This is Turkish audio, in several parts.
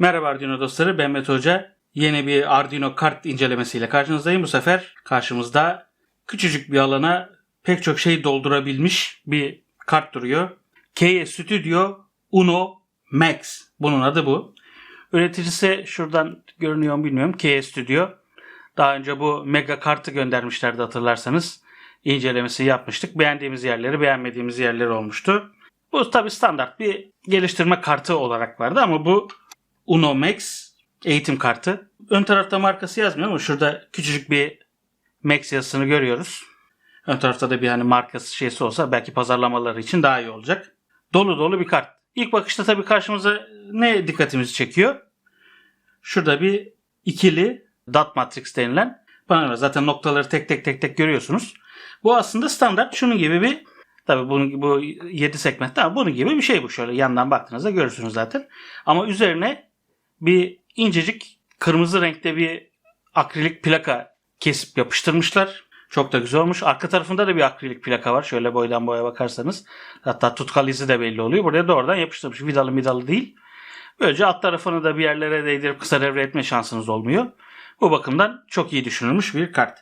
Merhaba Arduino dostları ben Mete Hoca. Yeni bir Arduino kart incelemesiyle karşınızdayım. Bu sefer karşımızda küçücük bir alana pek çok şey doldurabilmiş bir kart duruyor. KE Studio Uno Max. Bunun adı bu. Üreticisi şuradan görünüyor mu bilmiyorum. KE Studio. Daha önce bu mega kartı göndermişlerdi hatırlarsanız. İncelemesi yapmıştık. Beğendiğimiz yerleri, beğenmediğimiz yerleri olmuştu. Bu tabi standart bir geliştirme kartı olarak vardı ama bu Uno Max eğitim kartı. Ön tarafta markası yazmıyor ama şurada küçücük bir Max yazısını görüyoruz. Ön tarafta da bir hani markası şeysi olsa belki pazarlamaları için daha iyi olacak. Dolu dolu bir kart. İlk bakışta tabii karşımıza ne dikkatimizi çekiyor? Şurada bir ikili dot matrix denilen panel var. Zaten noktaları tek tek tek tek görüyorsunuz. Bu aslında standart şunun gibi bir tabii bunun bu 7 segment ama bunun gibi bir şey bu şöyle yandan baktığınızda görürsünüz zaten. Ama üzerine bir incecik kırmızı renkte bir akrilik plaka kesip yapıştırmışlar. Çok da güzel olmuş. Arka tarafında da bir akrilik plaka var. Şöyle boydan boya bakarsanız. Hatta tutkal izi de belli oluyor. Buraya doğrudan yapıştırmış. Vidalı vidalı değil. Böylece alt tarafını da bir yerlere değdirip kısa devre etme şansınız olmuyor. Bu bakımdan çok iyi düşünülmüş bir kart.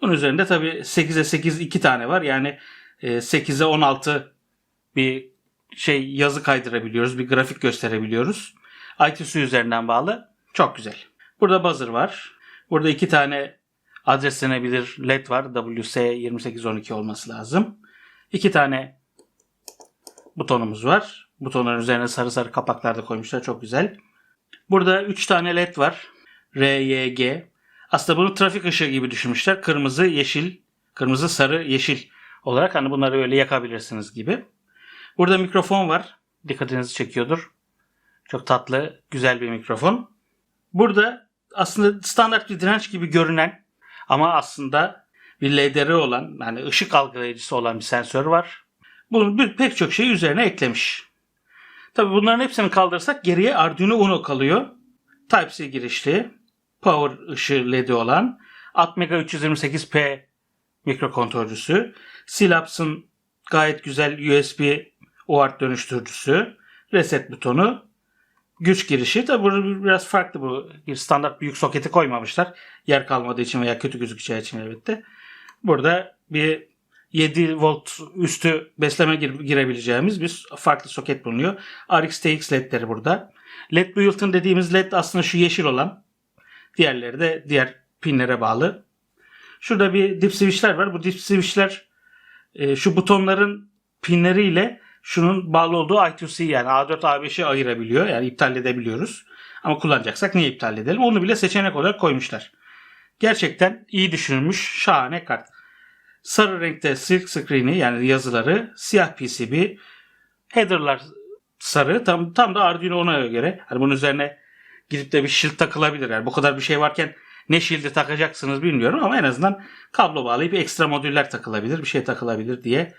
Bunun üzerinde tabi 8'e 8 iki tane var. Yani 8'e 16 bir şey yazı kaydırabiliyoruz. Bir grafik gösterebiliyoruz. ITC üzerinden bağlı. Çok güzel. Burada buzzer var. Burada iki tane adreslenebilir led var. WS2812 olması lazım. İki tane butonumuz var. Butonların üzerine sarı sarı kapaklar da koymuşlar. Çok güzel. Burada üç tane led var. R, Y, G. Aslında bunu trafik ışığı gibi düşünmüşler. Kırmızı, yeşil, kırmızı, sarı, yeşil olarak hani bunları öyle yakabilirsiniz gibi. Burada mikrofon var. Dikkatinizi çekiyordur. Çok tatlı, güzel bir mikrofon. Burada aslında standart bir direnç gibi görünen ama aslında bir LDR olan yani ışık algılayıcısı olan bir sensör var. Bunun bir, pek çok şey üzerine eklemiş. Tabi bunların hepsini kaldırırsak geriye Arduino Uno kalıyor. Type-C girişli, power ışığı LED'i olan Atmega 328P mikrokontrolcüsü, Silaps'ın gayet güzel USB UART dönüştürücüsü, reset butonu, güç girişi. Tabi burada biraz farklı bu. Bir standart büyük soketi koymamışlar. Yer kalmadığı için veya kötü gözükeceği için elbette. Burada bir 7 volt üstü besleme gir- girebileceğimiz bir farklı soket bulunuyor. RX-TX ledleri burada. LED built-in dediğimiz led aslında şu yeşil olan. Diğerleri de diğer pinlere bağlı. Şurada bir dip switchler var. Bu dip switchler e, şu butonların pinleriyle şunun bağlı olduğu I2C yani A4 A5'i ayırabiliyor. Yani iptal edebiliyoruz. Ama kullanacaksak niye iptal edelim? Onu bile seçenek olarak koymuşlar. Gerçekten iyi düşünülmüş şahane kart. Sarı renkte silk screen'i yani yazıları, siyah PCB, header'lar sarı. Tam tam da Arduino Uno'ya göre. Hani bunun üzerine gidip de bir shield takılabilir. Yani bu kadar bir şey varken ne shield'i takacaksınız bilmiyorum ama en azından kablo bağlayıp ekstra modüller takılabilir, bir şey takılabilir diye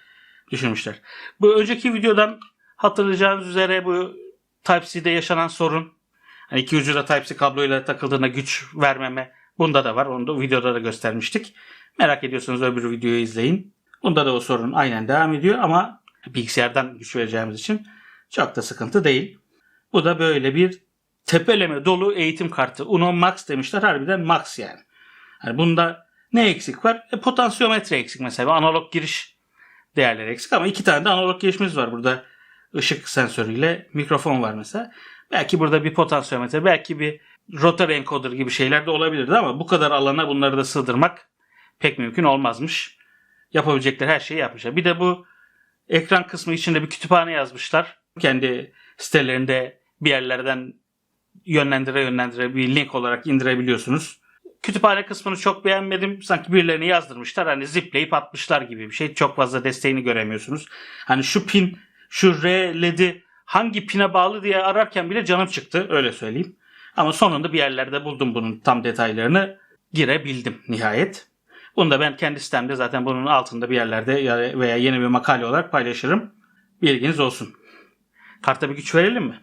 düşünmüşler. Bu önceki videodan hatırlayacağınız üzere bu Type-C'de yaşanan sorun hani iki ucu da Type-C kabloyla takıldığında güç vermeme bunda da var. Onu da videoda da göstermiştik. Merak ediyorsanız öbür videoyu izleyin. Bunda da o sorun aynen devam ediyor ama bilgisayardan güç vereceğimiz için çok da sıkıntı değil. Bu da böyle bir tepeleme dolu eğitim kartı. Uno Max demişler. Harbiden Max yani. yani bunda ne eksik var? E, potansiyometre eksik mesela. Analog giriş değerleri eksik ama iki tane de analog girişimiz var. Burada ışık sensörüyle mikrofon var mesela. Belki burada bir potansiyometre, belki bir rotary encoder gibi şeyler de olabilirdi ama bu kadar alana bunları da sığdırmak pek mümkün olmazmış. Yapabilecekleri her şeyi yapmışlar. Bir de bu ekran kısmı içinde bir kütüphane yazmışlar. Kendi sitelerinde bir yerlerden yönlendire yönlendire bir link olarak indirebiliyorsunuz. Kütüphane kısmını çok beğenmedim. Sanki birilerini yazdırmışlar. Hani zipleyip atmışlar gibi bir şey. Çok fazla desteğini göremiyorsunuz. Hani şu pin, şu R LED'i hangi pine bağlı diye ararken bile canım çıktı. Öyle söyleyeyim. Ama sonunda bir yerlerde buldum bunun tam detaylarını. Girebildim nihayet. Bunu da ben kendi sitemde zaten bunun altında bir yerlerde ya- veya yeni bir makale olarak paylaşırım. Bilginiz olsun. Karta bir güç verelim mi?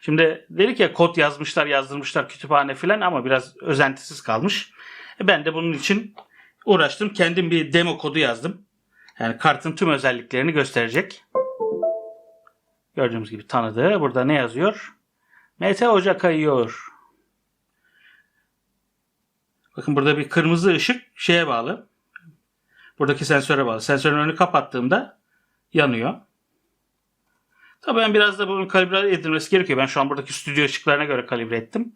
Şimdi dedik ya kod yazmışlar yazdırmışlar kütüphane filan ama biraz özentisiz kalmış. E ben de bunun için uğraştım. Kendim bir demo kodu yazdım. Yani kartın tüm özelliklerini gösterecek. Gördüğümüz gibi tanıdığı. Burada ne yazıyor? Mete Hoca kayıyor. Bakın burada bir kırmızı ışık şeye bağlı. Buradaki sensöre bağlı. Sensörün önünü kapattığımda yanıyor. Tabii ben biraz da bunun kalibre edilmesi gerekiyor. Ben şu an buradaki stüdyo ışıklarına göre kalibre ettim.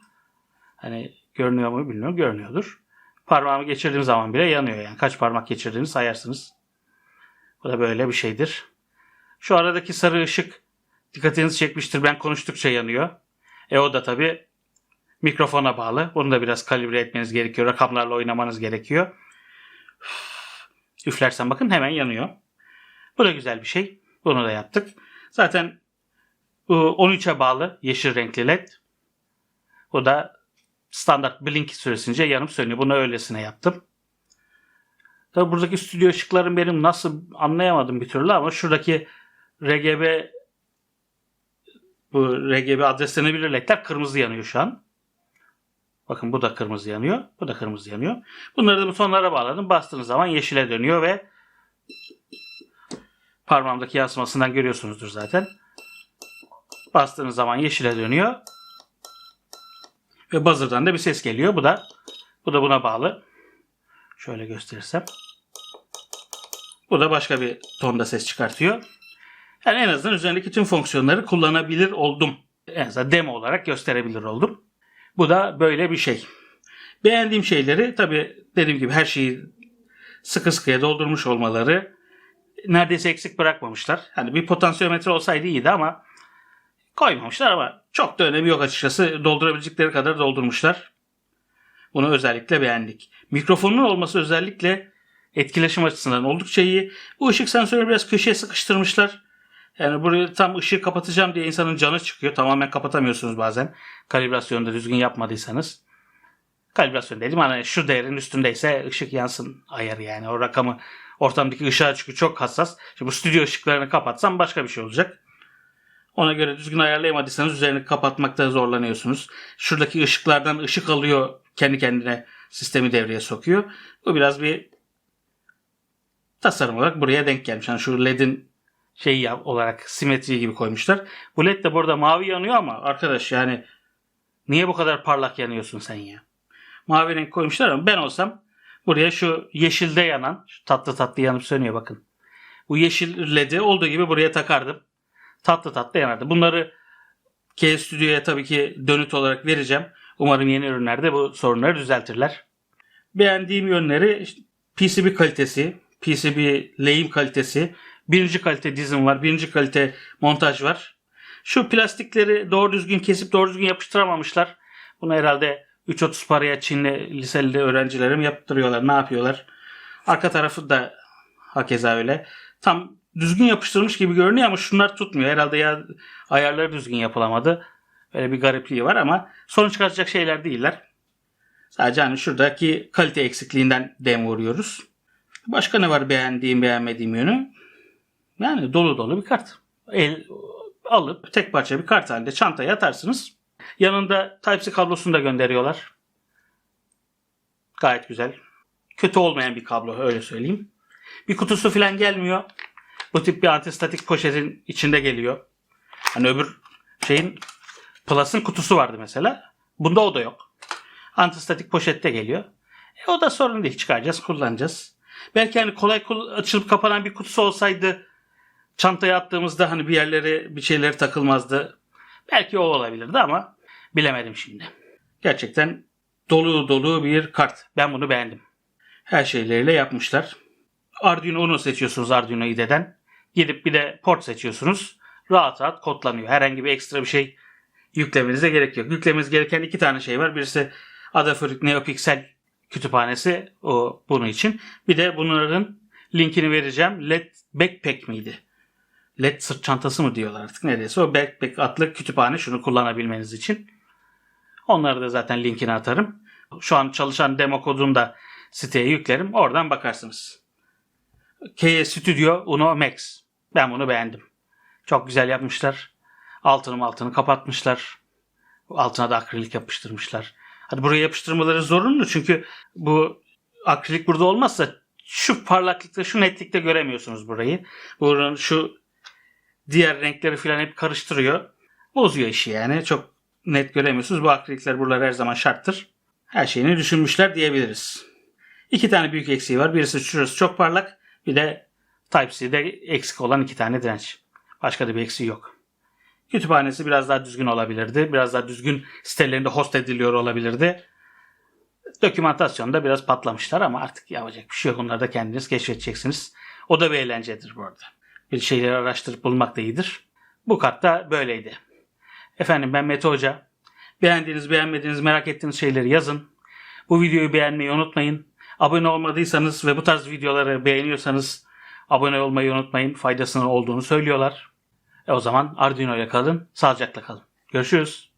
Hani görünüyor mu bilmiyorum. Görünüyordur. Parmağımı geçirdiğim zaman bile yanıyor yani. Kaç parmak geçirdiğini sayarsınız. Bu da böyle bir şeydir. Şu aradaki sarı ışık dikkatinizi çekmiştir. Ben konuştukça yanıyor. E o da tabii mikrofona bağlı. Bunu da biraz kalibre etmeniz gerekiyor. Rakamlarla oynamanız gerekiyor. Üflersen bakın hemen yanıyor. Bu da güzel bir şey. Bunu da yaptık. Zaten bu 13'e bağlı yeşil renkli led. Bu da standart blink süresince yanıp sönüyor. Bunu öylesine yaptım. Tabi buradaki stüdyo ışıkların benim nasıl anlayamadım bir türlü ama şuradaki RGB bu RGB adreslenebilir ledler kırmızı yanıyor şu an. Bakın bu da kırmızı yanıyor. Bu da kırmızı yanıyor. Bunları da butonlara bağladım. Bastığınız zaman yeşile dönüyor ve parmağımdaki yansımasından görüyorsunuzdur zaten. Bastığınız zaman yeşile dönüyor. Ve buzzer'dan da bir ses geliyor. Bu da bu da buna bağlı. Şöyle gösterirsem. Bu da başka bir tonda ses çıkartıyor. Yani en azından üzerindeki tüm fonksiyonları kullanabilir oldum. En azından demo olarak gösterebilir oldum. Bu da böyle bir şey. Beğendiğim şeyleri tabi dediğim gibi her şeyi sıkı sıkıya doldurmuş olmaları neredeyse eksik bırakmamışlar. Hani bir potansiyometre olsaydı iyiydi ama koymamışlar ama çok da önemi yok açıkçası. Doldurabilecekleri kadar doldurmuşlar. Bunu özellikle beğendik. Mikrofonun olması özellikle etkileşim açısından oldukça iyi. Bu ışık sensörü biraz köşeye sıkıştırmışlar. Yani burayı tam ışığı kapatacağım diye insanın canı çıkıyor. Tamamen kapatamıyorsunuz bazen. Kalibrasyonu da düzgün yapmadıysanız. Kalibrasyon dedim hani şu değerin üstündeyse ışık yansın ayarı yani. O rakamı ortamdaki ışığa çünkü çok hassas. Şimdi bu stüdyo ışıklarını kapatsam başka bir şey olacak. Ona göre düzgün ayarlayamadıysanız üzerini kapatmakta zorlanıyorsunuz. Şuradaki ışıklardan ışık alıyor kendi kendine sistemi devreye sokuyor. Bu biraz bir tasarım olarak buraya denk gelmiş. Yani şu LED'in şey olarak simetri gibi koymuşlar. Bu led de burada mavi yanıyor ama arkadaş yani niye bu kadar parlak yanıyorsun sen ya? Mavi renk koymuşlar ama ben olsam buraya şu yeşilde yanan şu tatlı tatlı yanıp sönüyor bakın. Bu yeşil led'i olduğu gibi buraya takardım. Tatlı tatlı yanardı. Bunları K Studio'ya tabii ki dönüt olarak vereceğim. Umarım yeni ürünlerde bu sorunları düzeltirler. Beğendiğim yönleri işte PCB kalitesi, PCB lehim kalitesi, birinci kalite dizim var, birinci kalite montaj var. Şu plastikleri doğru düzgün kesip doğru düzgün yapıştıramamışlar. Bunu herhalde 3.30 paraya Çinli liseli öğrencilerim yaptırıyorlar. Ne yapıyorlar? Arka tarafı da hakeza öyle. Tam düzgün yapıştırmış gibi görünüyor ama şunlar tutmuyor. Herhalde ya ayarları düzgün yapılamadı. Böyle bir garipliği var ama sorun çıkartacak şeyler değiller. Sadece hani şuradaki kalite eksikliğinden dem vuruyoruz. Başka ne var beğendiğim beğenmediğim yönü? Yani dolu dolu bir kart. El alıp tek parça bir kart halinde çantaya atarsınız. Yanında Type-C kablosunu da gönderiyorlar. Gayet güzel. Kötü olmayan bir kablo öyle söyleyeyim. Bir kutusu falan gelmiyor. Bu tip bir antistatik poşetin içinde geliyor. Hani öbür şeyin Plus'ın kutusu vardı mesela. Bunda o da yok. Antistatik poşette geliyor. E o da sorun değil. Çıkaracağız, kullanacağız. Belki hani kolay açılıp kapanan bir kutusu olsaydı çantaya attığımızda hani bir yerlere bir şeyleri takılmazdı. Belki o olabilirdi ama bilemedim şimdi. Gerçekten dolu dolu bir kart. Ben bunu beğendim. Her şeyleriyle yapmışlar. Arduino seçiyorsunuz Arduino IDE'den. Gidip bir de port seçiyorsunuz. Rahat rahat kodlanıyor. Herhangi bir ekstra bir şey yüklemenize gerek yok. Yüklemeniz gereken iki tane şey var. Birisi Adafruit NeoPixel kütüphanesi o bunun için. Bir de bunların linkini vereceğim. LED Backpack miydi? LED sırt çantası mı diyorlar artık neredeyse. O Backpack adlı kütüphane şunu kullanabilmeniz için. Onları da zaten linkini atarım. Şu an çalışan demo kodunu da siteye yüklerim. Oradan bakarsınız. K Studio Uno Max. Ben bunu beğendim. Çok güzel yapmışlar. Altını altını kapatmışlar. Altına da akrilik yapıştırmışlar. Hadi buraya yapıştırmaları zorunlu çünkü bu akrilik burada olmazsa şu parlaklıkta, şu netlikte göremiyorsunuz burayı. Buranın şu diğer renkleri falan hep karıştırıyor. Bozuyor işi yani. Çok net göremiyorsunuz. Bu akrilikler buralar her zaman şarttır. Her şeyini düşünmüşler diyebiliriz. İki tane büyük eksiği var. Birisi şurası çok parlak. Bir de Type-C'de eksik olan iki tane direnç. Başka da bir eksiği yok. Kütüphanesi biraz daha düzgün olabilirdi. Biraz daha düzgün sitelerinde host ediliyor olabilirdi. Dokümantasyonda biraz patlamışlar ama artık yapacak bir şey yok. Onları da kendiniz keşfedeceksiniz. O da bir eğlencedir bu arada. Bir şeyleri araştırıp bulmak da iyidir. Bu kart da böyleydi. Efendim ben Mete Hoca. Beğendiğiniz, beğenmediğiniz, merak ettiğiniz şeyleri yazın. Bu videoyu beğenmeyi unutmayın. Abone olmadıysanız ve bu tarz videoları beğeniyorsanız abone olmayı unutmayın. Faydasının olduğunu söylüyorlar. E o zaman Arduino ile kalın, sağlıcakla kalın. Görüşürüz.